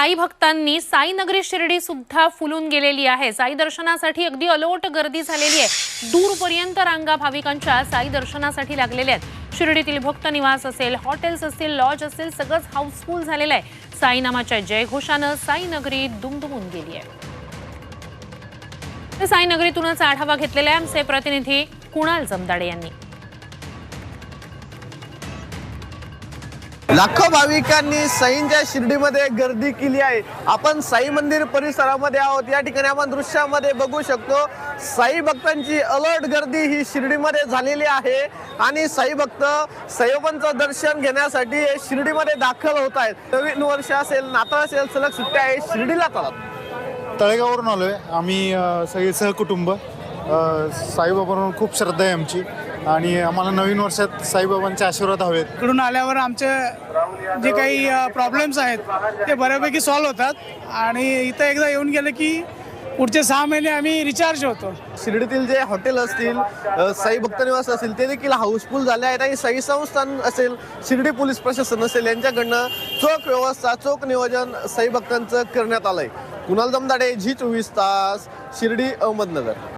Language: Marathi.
साई भक्तांनी साईनगरी शिर्डी सुद्धा फुलून गेलेली आहे. साई दर्शनासाठी अगदी अलोट गर्दी झालेली आहे. दूरपर्यंत रांगा भाविकांच्या साई दर्शनासाठी लागलेल्या आहेत. शिर्डीतील भक्त निवास असेल हॉटेल्स असतील लॉज असेल सगळंच हाऊसफुल झालेलं आहे. साईनामाच्या जयघोषानं साईनगरी दुमदुमून गेली आहे. साईनगरीतूनच आढावा घेतलेला आहे आमचे प्रतिनिधी कुणाल जमदाडे यांनी. लाखो भाविकांनी साईंच्या शिर्डीमध्ये गर्दी केली आहे. आपण साई मंदिर परिसरामध्ये आहोत. या ठिकाणी आपण दृश्यामध्ये बघू शकतो साई भक्तांची अलर्ट गर्दी ही शिर्डीमध्ये झालेली आहे. आणि साई भक्त साईबाबांचं दर्शन घेण्यासाठी हे शिर्डीमध्ये दाखल होत आहेत. नवीन वर्ष असेल नाताळ असेल सलग सुट्ट्या आहे शिर्डीला चालत. तळेगाववरून आलो आहे आम्ही सगळे सहकुटुंब साईबाबांवर खूप श्रद्धा आहे आमची. आणि आम्हाला नवीन वर्षात साईबाबांचे आशीर्वाद हवेत. इकडून आल्यावर आमचे जे काही प्रॉब्लेम्स आहेत ते बऱ्यापैकी सॉल्व्ह होतात. आणि इथं एकदा येऊन गेलं की पुढचे सहा महिने आम्ही रिचार्ज होतो. शिर्डीतील जे हॉटेल असतील अ, साई भक्त निवास असतील ते देखील हाऊसफुल झाले आहेत आणि साई संस्थान असेल शिर्डी पोलीस प्रशासन असेल यांच्याकडनं चोख व्यवस्था चोख नियोजन साई भक्तांचं करण्यात आलंय. कुणाल दमदाडे झी चोवीस तास शिर्डी अहमदनगर.